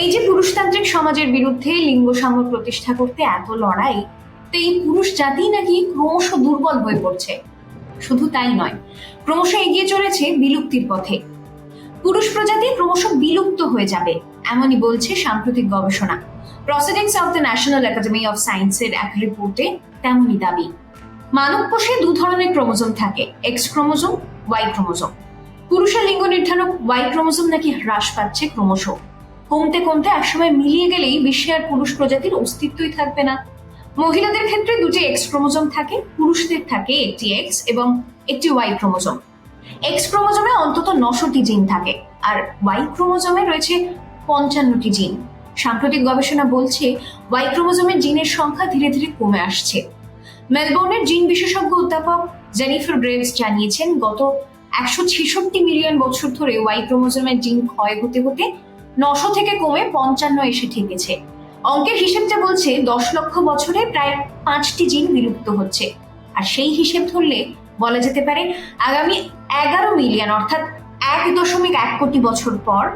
এই যে পুরুষতান্ত্রিক সমাজের বিরুদ্ধে লিঙ্গ সাম্য প্রতিষ্ঠা করতে এত লড়াই, তো এই পুরুষ জাতি নাকি ক্রমশ দুর্বল হয়ে পড়ছে। শুধু তাই নয়, ক্রমশ এগিয়ে চলেছে বিলুপ্তির পথে। পুরুষ প্রজাতি ক্রমশ বিলুপ্ত হয়ে যাবে, এমনই বলছে সাম্প্রতিক গবেষণা। Proceedings of the national academy of সায়েন্সের এক রিপোর্টে তেমনই দাবি। মানব কোষে দু ধরনের ক্রোমোজোম থাকে এক্স ক্রোমোজোম ওয়াই ক্রোমোজোম। পুরুষের লিঙ্গ নির্ধারক ওয়াই ক্রোমোজোম নাকি হ্রাস পাচ্ছে ক্রমশ। কমতে কমতে একসময় মিলিয়ে গেলেই বিশ্বে আর পুরুষ প্রজাতির অস্তিত্বই থাকবে না। মহিলাদের ক্ষেত্রে দুটি এক্স ক্রোমোজোম থাকে, পুরুষদের থাকে একটি এক্স এবং একটি ওয়াই ক্রোমোজোম। এক্স ক্রোমোজোমে অন্তত নশোটি জিন থাকে আর ওয়াই ক্রোমোজোমে রয়েছে পঞ্চান্নটি জিন। সাম্প্রতিক গবেষণা বলছে ওয়াই ক্রোমোজোমের জিনের সংখ্যা ধীরে ধীরে কমে আসছে। মেলবোর্নের জিন বিশেষজ্ঞ অধ্যাপক জেনিফার গ্রেভস জানিয়েছেন, গত একশো ছেষট্টি মিলিয়ন বছর ধরে ওয়াই ক্রোমোজোমের জিন ক্ষয় হতে হতে নশো থেকে কমে পঞ্চান্ন এসে ঠেকেছে। অঙ্কের হিসেবটা বলছে দশ লক্ষ বছরে প্রায় পাঁচটি জিন বিলুপ্ত হচ্ছে। আর সেই হিসেব ধরলে বলা যেতে পারে আগামী এগারো মিলিয়ন অর্থাৎ এক দশমিক এক কোটি বছর পর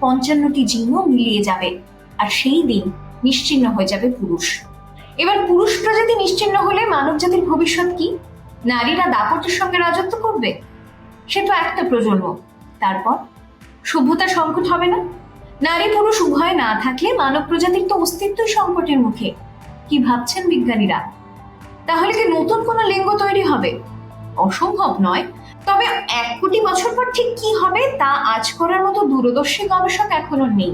পঞ্চান্নটি জিনও মিলিয়ে যাবে। আর সেই দিন নিশ্চিহ্ন হয়ে যাবে পুরুষ। এবার পুরুষ প্রজাতি নিশ্চিহ্ন হলে মানব জাতির ভবিষ্যৎ কি? নারীরা দাপটের সঙ্গে রাজত্ব করবে? সে তো একটা প্রজন্ম। তারপর সভ্যতা সংকট হবে না? নারী পুরুষ উভয় না থাকলে মানব প্রজাতির তো অস্তিত্বই সংকটের মুখে। কি ভাবছেন বিজ্ঞানীরা? তাহলে কি নতুন কোনো লিঙ্গ তৈরি হবে? অসম্ভব নয়। তবে এক কোটি বছর পর ঠিক কি হবে তা আজ করার মতো দূরদর্শী গবেষক এখনও নেই।